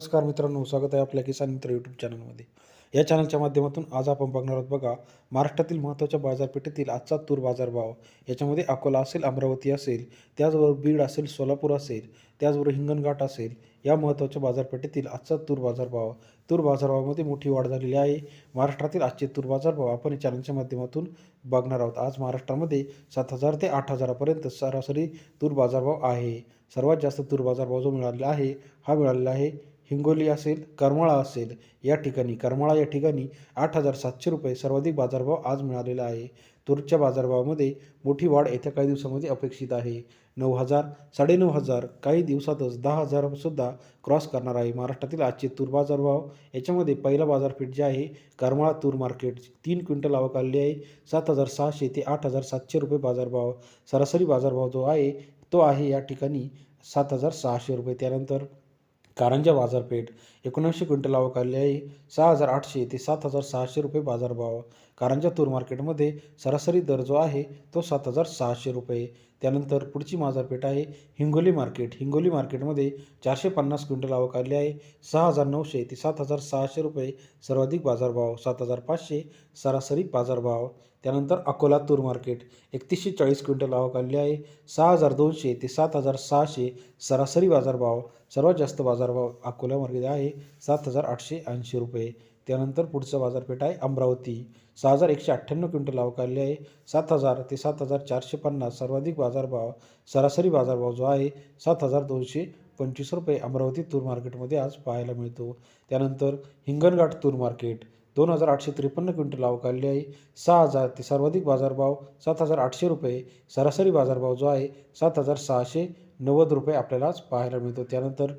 नमस्कार मित्रांनो स्वागत आहे आपल्या किसान मित्र यूट्यूब चॅनलमध्ये या चॅनलच्या माध्यमातून आज आपण बघणार आहोत बघा महाराष्ट्रातील महत्त्वाच्या बाजारपेठेतील आजचा तूर बाजारभाव. याच्यामध्ये अकोला असेल अमरावती असेल त्याचबरोबर बीड असेल सोलापूर असेल त्याचबरोबर हिंगणघाट असेल या महत्त्वाच्या बाजारपेठेतील आजचा तूर बाजारभाव. तूर बाजारभावामध्ये मोठी वाढ झालेली आहे. महाराष्ट्रातील आजचे तूर बाजारभाव आपण या चॅनलच्या माध्यमातून बघणार आहोत. आज महाराष्ट्रामध्ये सात हजार ते आठ हजारापर्यंत सरासरी तूर बाजारभाव आहे. सर्वात जास्त तूर बाजारभाव जो मिळालेला आहे हा मिळालेला आहे हिंगोली असेल करमाळा असेल या ठिकाणी करमाळा या ठिकाणी आठ हजार सातशे रुपये सर्वाधिक बाजारभाव आज मिळालेला आहे. तूरच्या बाजारभावामध्ये मोठी वाढ येत्या काही दिवसामध्ये अपेक्षित आहे. नऊ हजार साडेनऊ हजार काही दिवसातच दहा हजारसुद्धा क्रॉस करणार आहे. महाराष्ट्रातील आजचे तूर बाजारभाव याच्यामध्ये पहिला बाजारपेठ जे आहे करमाळा तूर मार्केट तीन क्विंटल आवक आलेली आहे. सात हजार सहाशे ते आठ हजार सातशे रुपये बाजारभाव सरासरी बाजारभाव जो आहे तो आहे या ठिकाणी सात हजार सहाशे रुपये. त्यानंतर कारंजा बाजारपेठ एकोणीसशे क्विंटल आवक आली आहे. सहा हजार आठशे ते सात हजार सहाशे रुपये बाजारभाव कारंजा तूर मार्केटमध्ये सरासरी दर जो आहे तो सात हजार सहाशे रुपये. त्यानंतर पुढची बाजारपेठ आहे हिंगोली मार्केट. हिंगोली मार्केटमध्ये चारशे पन्नास क्विंटल आवक आली आहे. सहा हजार नऊशे ते सात हजार सहाशे रुपये सर्वाधिक बाजारभाव सात हजार पाचशे सरासरी बाजारभाव त्यानंतर अकोला तूर मार्केट एकतीसशे चाळीस क्विंटल आवक आली आहे. सहा हजार दोनशे ते सात हजार सहाशे सरासरी बाजारभाव सर्वात जास्त बाजारभाव अकोल्यामध्ये आहे. सात हजार आठशे ऐंशी रुपये. त्यानंतर पुढचं बाजारपेठ आहे अमरावती. सहा हजार एकशे अठ्ठ्याण्णव क्विंटल आवक आहे. सात हजार ते सात हजार चारशे पन्नास सर्वाधिक बाजारभाव सरासरी बाजारभाव जो आहे सात हजार दोनशे पंचवीस रुपये अमरावती तूर मार्केटमध्ये आज पाहायला मिळतो. त्यानंतर हिंगणघाट तूर मार्केट दोन हजार आठशे त्रेपन्न क्विंटल आवक आहे. सहा हजार ते सर्वाधिक बाजारभाव सात हजार आठशे रुपये. सरासरी बाजारभाव जो आहे सात हजार सहाशे नव्वद रुपये आपल्यालाच पाहायला मिळतो. त्यानंतर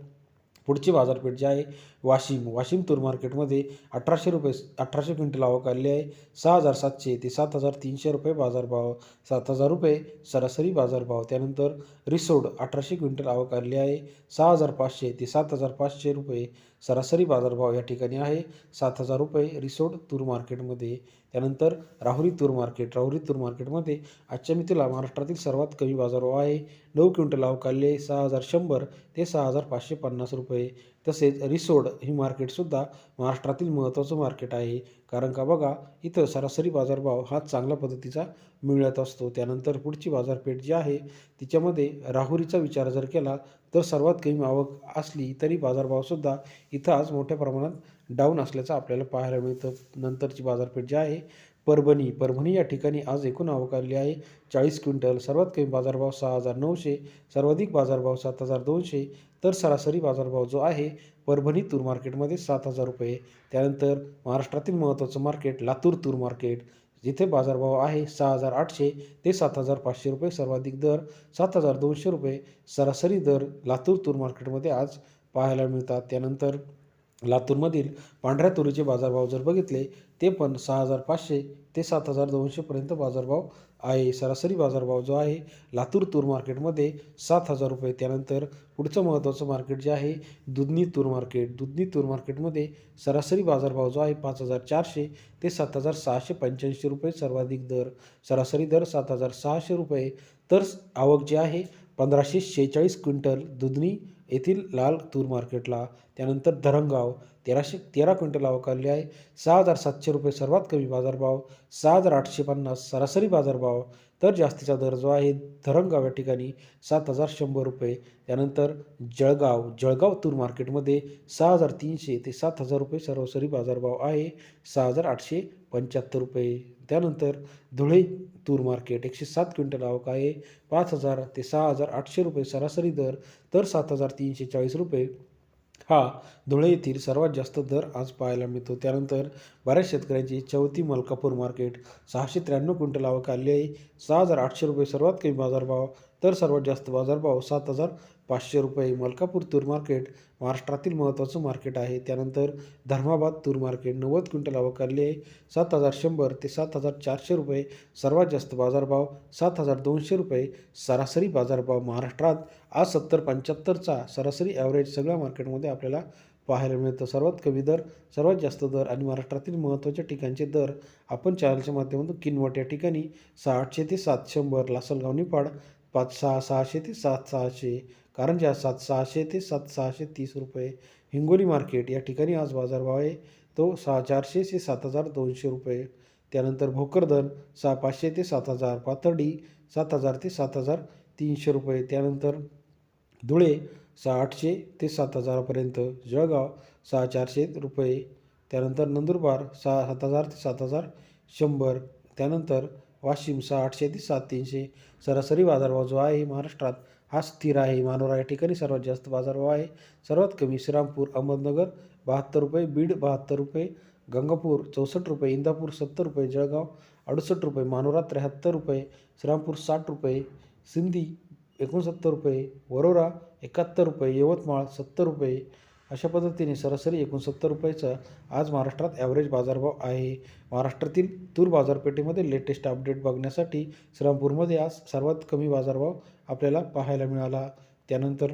पुढची बाजारपेठ जी आहे वाशिम. वाशिम तूर मार्केटमध्ये अठराशे रुपये अठराशे क्विंटल आवक आलेली आहे. सहा हजार सातशे ते सात हजार तीनशे रुपये बाजारभाव सात हजार रुपये सरासरी बाजारभाव त्यानंतर रिसोड अठराशे क्विंटल आवक आलेली आहे. सहा हजार पाचशे ते सात हजार पाचशे रुपये सरासरी बाजारभाव या ठिकाणी आहे. सात हजार रुपये रिसोड तूर मार्केटमध्ये. त्यानंतर राहुरी तूर मार्केट. राहुरी तूर मार्केटमध्ये आजच्या मितीला महाराष्ट्रातील सर्वात कमी बाजारभाव आहे. नऊ क्विंटल आवक सहा हजार शंभर ते सहा हजार पाचशे पन्नास रुपये. तसेच रिसोड ही मार्केटसुद्धा महाराष्ट्रातील महत्त्वाचं मार्केट आहे. कारण का बघा इथं सरासरी बाजारभाव हा चांगल्या पद्धतीचा मिळत असतो. त्यानंतर पुढची बाजारपेठ जी आहे तिच्यामध्ये राहुरीचा विचार जर केला तर सर्वात कमी आवक असली तरी बाजारभावसुद्धा इथं आज मोठ्या प्रमाणात डाऊन असल्याचं आपल्याला पाहायला मिळतं. नंतरची बाजारपेठ जी आहे परभणी. परभणी या ठिकाणी आज एकूण आवक आलेली आहे. चाळीस क्विंटल. सर्वात कमी बाजारभाव सहा हजार नऊशे. सर्वाधिक बाजारभाव सात हजार दोनशे. तर सरासरी बाजारभाव जो आहे परभणी तूर मार्केटमध्ये सात हजार रुपये. त्यानंतर महाराष्ट्रातील महत्त्वाचं मार्केट लातूर तूर मार्केट जिथे बाजारभाव आहे सहा हजार आठशे ते सात हजार पाचशे रुपये सर्वाधिक दर सात हजार दोनशे रुपये सरासरी दर लातूर तूर मार्केटमध्ये आज पाहायला मिळतात. त्यानंतर लातूरमधील पांढऱ्या तुरीचे बाजारभाव जर बघितले ते पण सहा हजार पाचशे ते सात हजार दोनशेपर्यंत बाजारभाव आहे. सरासरी बाजारभाव जो आहे लातूर तूर मार्केटमध्ये सात हजार रुपये. त्यानंतर पुढचं महत्त्वाचं मार्केट जे आहे दुधनी तूर मार्केट. दुधनी तूर मार्केटमध्ये सरासरी बाजारभाव जो आहे पाच हजार चारशे ते सात हजार सहाशे पंच्याऐंशी रुपये सर्वाधिक दर. सरासरी दर सात हजार सहाशे रुपये. तर आवक जी आहे पंधराशे शेहेचाळीस क्विंटल दुधनी येथील लाल तूर मार्केटला. त्यानंतर धरणगाव तेराशे तेरा क्विंटल आवक आहे. सहा हजार सातशे रुपये सर्वात कमी बाजारभाव सहा हजार आठशे पन्नास सरासरी बाजारभाव. तर जास्तीचा दर जो आहे धरणगाव या ठिकाणी सात हजार शंभर रुपये. त्यानंतर जळगाव जळगाव तूर मार्केटमध्ये सहा हजार तीनशे ते सात हजार रुपये सरासरी बाजारभाव आहे. सहा हजार आठशे पंच्याहत्तर रुपये. त्यानंतर धुळे तूर मार्केट एकशे सात क्विंटल आवक आहे. पाच हजार ते सहा हजार आठशे रुपये सरासरी दर तर सात हजार तीनशे चाळीस रुपये. हा धुळे येथील सर्वात जास्त दर आज पाहायला मिळतो. त्यानंतर बऱ्याच शेतकऱ्यांची चौथी मलकापूर मार्केट. सहाशे त्र्याण्णव क्विंटल आवक आली आहे. सहा हजार आठशे रुपये सर्वात कमी बाजारभाव. तर सर्वात जास्त बाजारभाव सात हजार पाचशे रुपये. मलकापूर तूर मार्केट महाराष्ट्रातील महत्त्वाचं मार्केट आहे. त्यानंतर धर्माबाद तूर मार्केट नव्वद क्विंटल आवक आली आहे. सात हजार शंभर ते सात हजार चारशे रुपये सर्वात जास्त बाजारभाव सात हजार दोनशे रुपये सरासरी बाजारभाव महाराष्ट्रात. आज सत्तर पंच्याहत्तरचा सरासरी ॲव्हरेज सगळ्या मार्केटमध्ये आपल्याला पाहायला मिळतं. सर्वात कमी दर सर्वात जास्त दर आणि महाराष्ट्रातील महत्त्वाच्या ठिकाणचे दर आपण चॅनलच्या माध्यमातून किनवट या ठिकाणी सहा आठशे ते सात शंभर लासलगाव निफाड पाच सहा सहाशे ते सात सहाशे कारंजा सात सहाशे ते सात सहाशे तीस रुपये हिंगोली मार्केट या ठिकाणी आज बाजारभाव आहे तो सहा चारशे ते सात हजार दोनशे रुपये. त्यानंतर भोकरदन सहा पाचशे ते सात हजार पाथर्डी सात हजार ते सात हजार तीनशे रुपये. त्यानंतर धुळे सहा आठशे ते सात हजारापर्यंत जळगाव सहा चारशे रुपये. त्यानंतर नंदुरबार सहा सात हजार ते सात हजार शंभर. त्यानंतर वाशिम सहा आठशे ते सात तीनशे. सरासरी बाजारभाव जो आहे महाराष्ट्रात हा स्थिर आहे. मानोरा या ठिकाणी सर्वात जास्त बाजारभाव आहे. सर्वात कमी श्रीरामपूर अहमदनगर बहात्तर रुपये बीड बहात्तर रुपये गंगापूर चौसष्ट रुपये इंदापूर सत्तर रुपये जळगाव अडुसष्ट रुपये मानोरा त्र्याहत्तर रुपये श्रीरामपूर साठ रुपये सिंधी एकोणसत्तर रुपये वरोरा एकाहत्तर रुपये यवतमाळ सत्तर रुपये अशा पद्धतीने सरासरी एकोणसत्तर रुपयाचा आज महाराष्ट्रात ॲव्हरेज बाजारभाव आहे. महाराष्ट्रातील तूर बाजारपेठेमध्ये लेटेस्ट अपडेट बघण्यासाठी श्रीरामपूरमध्ये आज सर्वात कमी बाजारभाव आपल्याला पाहायला मिळाला. त्यानंतर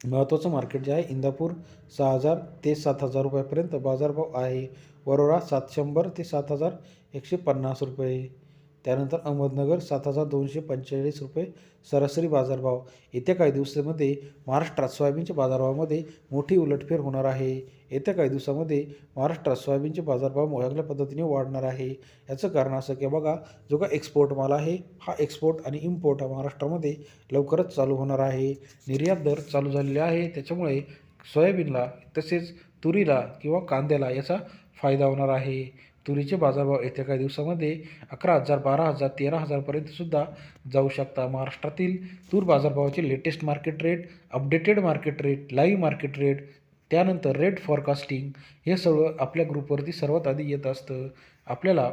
महत्त्वाचं मार्केट जे आहे इंदापूर सहा हजार ते सात हजार रुपयापर्यंत बाजारभाव आहे. वरोरा सात शंभर ते सात हजार एकशे पन्नास रुपये. त्यानंतर अहमदनगर सात हजार दोनशे पंचेचाळीस रुपये सरासरी बाजारभाव. येत्या काही दिवसामध्ये महाराष्ट्रात सोयाबीनच्या बाजारभावामध्ये मोठी उलटफेर होणार आहे. येत्या काही दिवसामध्ये महाराष्ट्रात सोयाबीनचे बाजारभाव चांगल्या पद्धतीने वाढणार आहे. याचं कारण असं की बघा जो का एक्सपोर्ट माल आहे हा एक्सपोर्ट आणि इम्पोर्ट हा महाराष्ट्रामध्ये लवकरच चालू होणार आहे. निर्यात दर चालू झालेले आहे. त्याच्यामुळे सोयाबीनला तसेच तुरीला किंवा कांद्याला याचा फायदा होणार आहे. तुरीचे बाजारभाव येत्या काही दिवसामध्ये अकरा हजार बारा हजार तेरा हजारपर्यंतसुद्धा जाऊ शकता. महाराष्ट्रातील तूर बाजारभावाचे latest market rate updated market rate live market rate त्यानंतर रेट फॉरकास्टिंग हे सर्व आपल्या ग्रुपवरती सर्वात आधी येत असतं. आपल्याला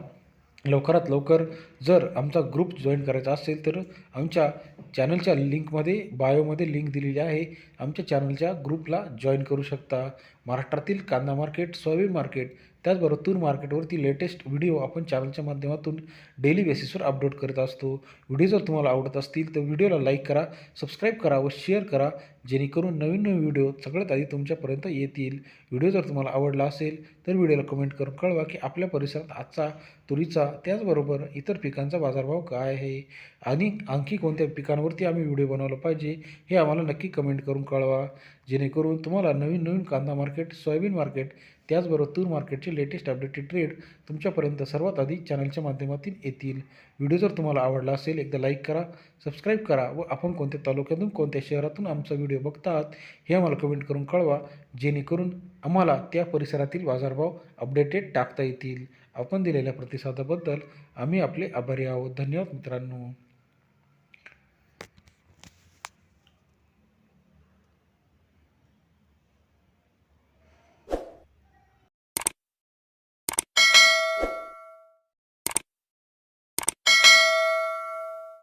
लवकरात लवकर जर आमचा ग्रुप जॉईन करायचा असेल तर आमच्या चॅनलच्या लिंकमध्ये बायोमध्ये लिंक दिलेली आहे. आमच्या चॅनलच्या ग्रुपला जॉईन करू शकता. महाराष्ट्रातील कांदा मार्केट सोयाबीन मार्केट त्याचबरोबर तूर मार्केटवरती लेटेस्ट व्हिडिओ आपण चॅनलच्या माध्यमातून डेली बेसिसवर अपलोड करत असतो. व्हिडिओ जर तुम्हाला आवडत असतील तर व्हिडिओला लाईक करा सबस्क्राईब करा व शेअर करा जेणेकरून नवीन नवीन व्हिडिओ सगळ्यात आधी तुमच्यापर्यंत येतील. व्हिडिओ जर तुम्हाला आवडला असेल तर व्हिडिओला कमेंट करून कळवा की आपल्या परिसरात आजचा तुरीचा त्याचबरोबर इतर पिकांचा बाजारभाव काय आहे? आणि आणखी कोणत्या पिकांवरती आम्ही व्हिडिओ बनवला पाहिजे हे आम्हाला नक्की कमेंट करून कळवा. जेणेकरून तुम्हाला नवीन नवीन कांदा मार्केट सोयाबीन मार्केट त्याचबरोबर तूर मार्केटचे लेटेस्ट अपडेटेड ट्रेड तुमच्यापर्यंत सर्वात आधी चॅनलच्या माध्यमातून येतील. व्हिडिओ जर तुम्हाला आवडला असेल एकदा लाईक करा सबस्क्राईब करा व आपण कोणत्या तालुक्यातून कोणत्या शहरातून आमचा व्हिडिओ बघतात हे आम्हाला कमेंट करून कळवा जेणेकरून आम्हाला त्या परिसरातील बाजारभाव अपडेटेड टाकता येतील. आपण दिलेल्या प्रतिसादाबद्दल आम्ही आपले आभारी आहोत. धन्यवाद मित्रांनो.